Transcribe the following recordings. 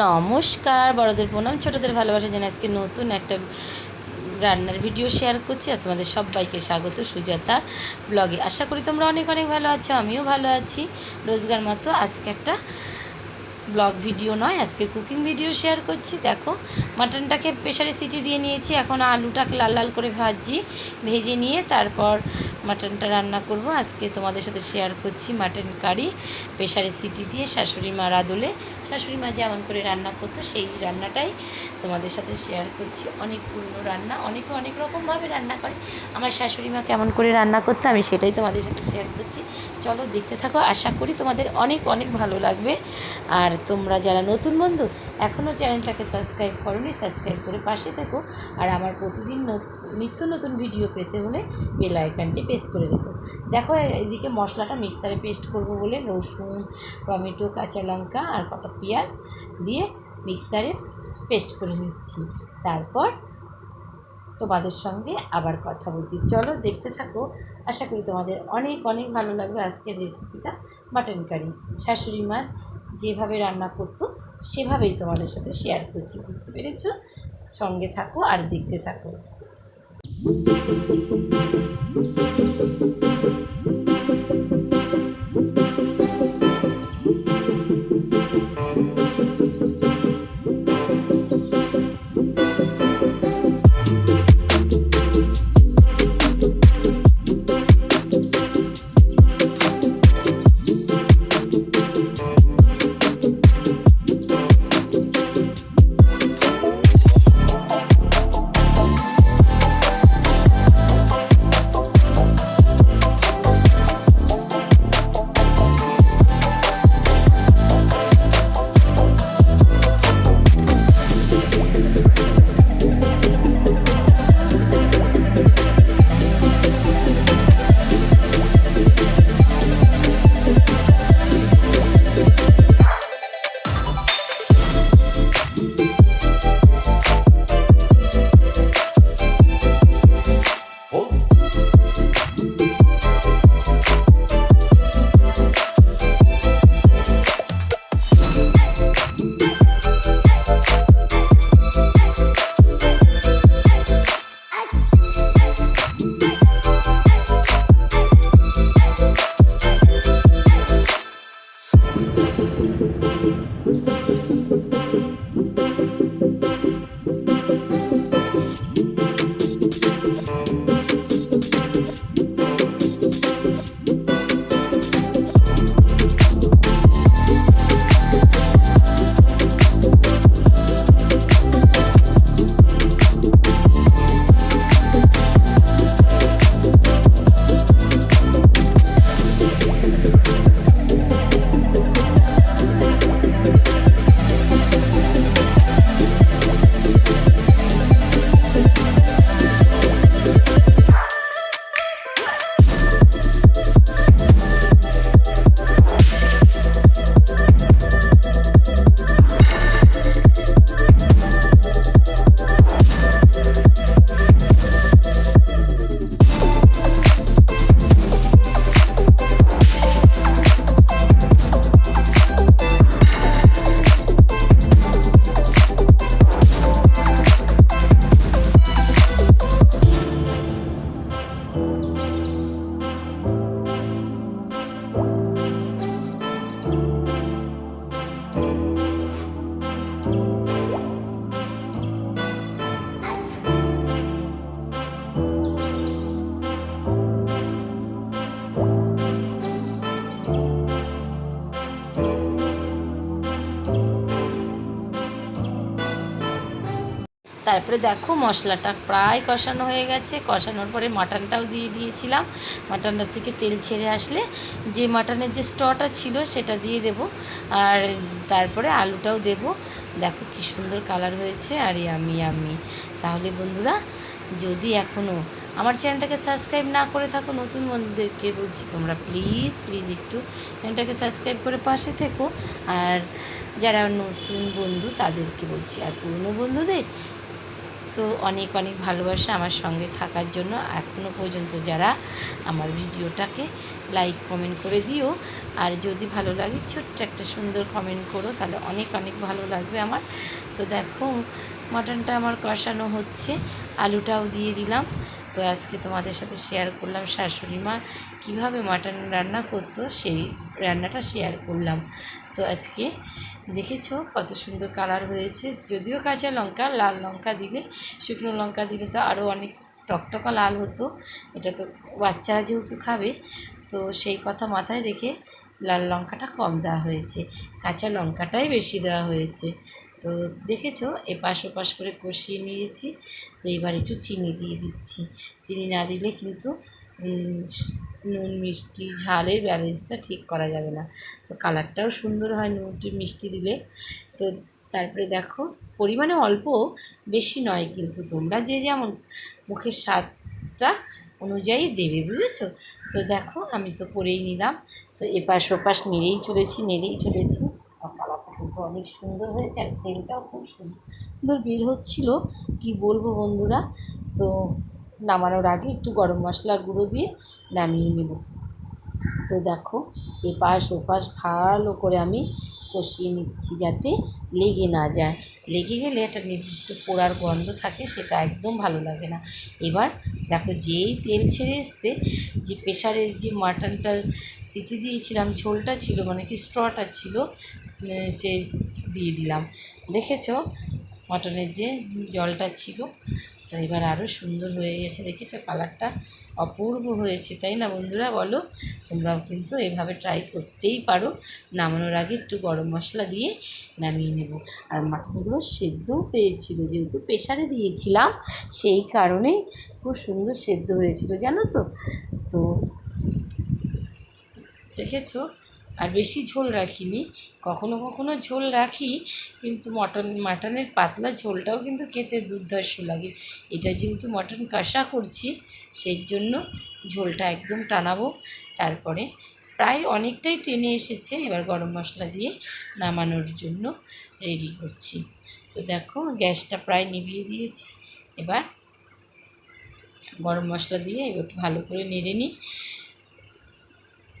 নমস্কার, বড়দের প্রণাম, ছোটদের ভালোবাসা জানাই আজকে নতুন একটা রান্নার ভিডিও শেয়ার করছি আর তোমাদের সবাইকে স্বাগত সুজাতা ব্লগে আশা করি তোমরা অনেক অনেক ভালো আছো, আমিও ভালো আছি। রোজগার মতো আজকে একটা ব্লগ ভিডিও নয়, আজকে কুকিং ভিডিও শেয়ার করছি। দেখো মাটনটাকে প্রেশারে সিটি দিয়ে নিয়েছি, এখন আলুটাকে লাল লাল করে ভাজছি ভেজে নিয়ে তারপর মাটনটা রান্না করব। আজকে তোমাদের সাথে শেয়ার করছি মাটন কারি প্রেশারে সিটি দিয়ে শাশুড়ি মার আদলে শাশুড়ি মা যেমন করে রান্না করতো, সেই রান্নাটাই তোমাদের সাথে শেয়ার করছি। অনেক পুরনো রান্না, অনেকে অনেক রকমভাবে রান্না করে। আমার শাশুড়ি মা কেমন করে রান্না করতো, আমি সেটাই তোমাদের সাথে শেয়ার করছি। চলো দেখতে থাকো, আশা করি তোমাদের অনেক অনেক ভালো লাগবে। আর তোমরা যারা নতুন বন্ধু এখনও চ্যানেলটাকে সাবস্ক্রাইব করোনি সাবস্ক্রাইব করে পাশে থেকো। আর আমার প্রতিদিন নত- নিত্য নতুন ভিডিও পেতে হলে বেল আইকনটি পেস্ট করে রেখো। দেখো, এদিকে মশলাটা মিক্সারে পেস্ট করব বলে রসুন, টমেটো, কাঁচা লঙ্কা আর কটা পেঁয়াজ দিয়ে মিক্সারে পেস্ট করে নিচ্ছি। তারপর তোমাদের সঙ্গে আবার কথা বলছি। চলো, দেখতে থাকো। আশা করি তোমাদের অনেক অনেক ভালো লাগবে আজকের রেসিপিটা মাটন কারি। শাশুড়ি মার যেভাবে রান্না করতো, সেভাবেই তোমাদের সাথে শেয়ার করছি, বুঝতে পেরেছ? সঙ্গে থাকো আর দেখতে থাকো। Música তারপরে দেখো মশলাটা প্রায় কষানো হয়ে গেছে। কষানোর পরে মাটনটাও দিয়ে দিয়েছিলাম। মাটনটার থেকে তেল ছেড়ে আসলে যে মাটনের যে স্টটা ছিল সেটা দিয়ে দেব। আর তারপরে আলুটাও দেব। দেখো কি সুন্দর কালার হয়েছে। আর আমি আমি তাহলে বন্ধুরা, যদি এখনও আমার চ্যানেলটাকে সাবস্ক্রাইব না করে থাকো, নতুন বন্ধুদেরকে বলছি, তোমরা প্লিজ প্লিজ একটু চ্যানেলটাকে সাবস্ক্রাইব করে পাশে থেকো। আর যারা নতুন বন্ধু, তাদেরকে বলছি, আর পুরনো বন্ধুদের তো অনেক অনেক ভালোবাসা আমার সঙ্গে থাকার জন্য। এখনও পর্যন্ত যারা আমার ভিডিওটাকে লাইক কমেন্ট করে দিও। আর যদি ভালো লাগে, ছোট্ট একটা সুন্দর কমেন্ট করো, তাহলে অনেক অনেক ভালো লাগবে আমার। তো দেখো মাটনটা আমার কষানো হচ্ছে। আলুটাও দিয়ে দিলাম। তো আজকে তোমাদের সাথে শেয়ার করলাম শাশুড়ি মা কীভাবে মাটন রান্না করতো সেই রান্নাটা শেয়ার করলাম। তো আজকে দেখেছ কত সুন্দর কালার হয়েছে। যদিও কাঁচা লঙ্কা, লাল লঙ্কা দিলে, শুকনো লঙ্কা দিলে তো আরও অনেক টকটকা লাল হতো। এটা তো বাচ্চারা যেহেতু খাবে, তো সেই কথা মাথায় রেখে লাল লঙ্কাটা কম দেওয়া হয়েছে। কাঁচা লঙ্কাটাই বেশি দেওয়া হয়েছে। তো দেখেছ, এপাশ ওপাশ করে কষিয়ে নিয়েছি। তো এবার একটু চিনি দিয়ে দিচ্ছি। চিনি না দিলে কিন্তু নুন, মিষ্টি, ঝালের ব্যালেন্সটা ঠিক করা যাবে না। তো কালারটাও সুন্দর হয় নুন একটু মিষ্টি দিলে। তো তারপরে দেখো, পরিমাণে অল্প, বেশি নয় কিন্তু তোমরা যে যেমন মুখের স্বাদটা অনুযায়ী দেবে, বুঝেছ? তো দেখো, আমি তো করেই নিলাম। তো এপাশ ওপাশ নেড়েই চলেছি নেড়েই চলেছি। কালারটা কিন্তু অনেক সুন্দর হয়েছে আর সেন্টটাও খুব সুন্দর বের হচ্ছিল। কি বলব বন্ধুরা? তো নামানোর আগে একটু গরম মশলার গুঁড়ো দিয়ে নামিয়ে নেব। তো দেখো, এপাশ ওপাশ ভালো করে আমি কষিয়ে নিচ্ছি যাতে লেগে না যায়। লেগে গেলে একটা নির্দিষ্ট পোড়ার গন্ধ থাকে, সেটা একদম ভালো লাগে না। এবার দেখো, যেই তেল ছেড়ে এসছে, যে প্রেশারে যে মাটনটা সিটি দিয়েছিলাম, ঝোলটা ছিল মানে কি স্ট্রটা ছিল, সে দিয়ে দিলাম। দেখেছ? মটনের যে জলটা ছিল তো এবার আরও সুন্দর হয়ে গেছে। দেখেছ কালারটা? অপূর্ব হয়েছে, তাই না বন্ধুরা? বলো, তোমরাও কিন্তু এভাবে ট্রাই করতেই পারো। নামানোর আগে একটু গরম মশলা দিয়ে নামিয়ে নেব। আর মাটনগুলো সেদ্ধও হয়েছিল, যেহেতু প্রেশারে দিয়েছিলাম, সেই কারণেই খুব সুন্দর সেদ্ধ হয়েছিল, জানো তো? তো, দেখেছ? আর বেশি ঝোল রাখিনি। কখনো কখনো ঝোল রাখি, কিন্তু মটন, মাটনের পাতলা ঝোলটাও কিন্তু খেতে দুর্ধর্ষ লাগে। এটা যেহেতু মটন কষা করছি সেই জন্য ঝোলটা একদম টানাবো। তারপরে প্রায় অনেকটাই টেনে এসেছে, এবার গরম মশলা দিয়ে নামানোর জন্য রেডি করছি। তো দেখো, গ্যাসটা প্রায় নিভিয়ে দিয়েছি। এবার গরম মশলা দিয়ে এবার ভালো করে নেড়ে নিই।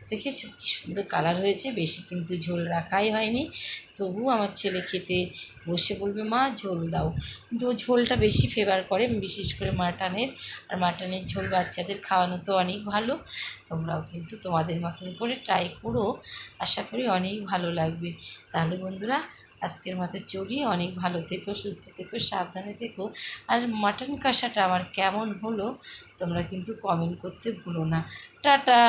দেখেছ? কি সুন্দর কালার হয়েছে। বেশি কিন্তু ঝোল রাখাই হয়নি। তবু আমার ছেলে খেতে বসে বলবে, মা, ঝোল দাও। কিন্তু ও ঝোলটা বেশি ফেভার করে, বিশেষ করে মাটনের। আর মাটনের ঝোল বাচ্চাদের খাওয়ানো তো অনেক ভালো। তোমরাও কিন্তু তোমাদের মতন করে ট্রাই করো। আশা করি অনেক ভালো লাগবে। তাহলে বন্ধুরা, আজকের মতো চলি। অনেক ভালো থেকো, সুস্থ থেকো, সাবধানে থেকো। আর মাটন কষাটা আমার কেমন হলো, তোমরা কিন্তু কমেন্ট করতে ভুলো না। টাটা!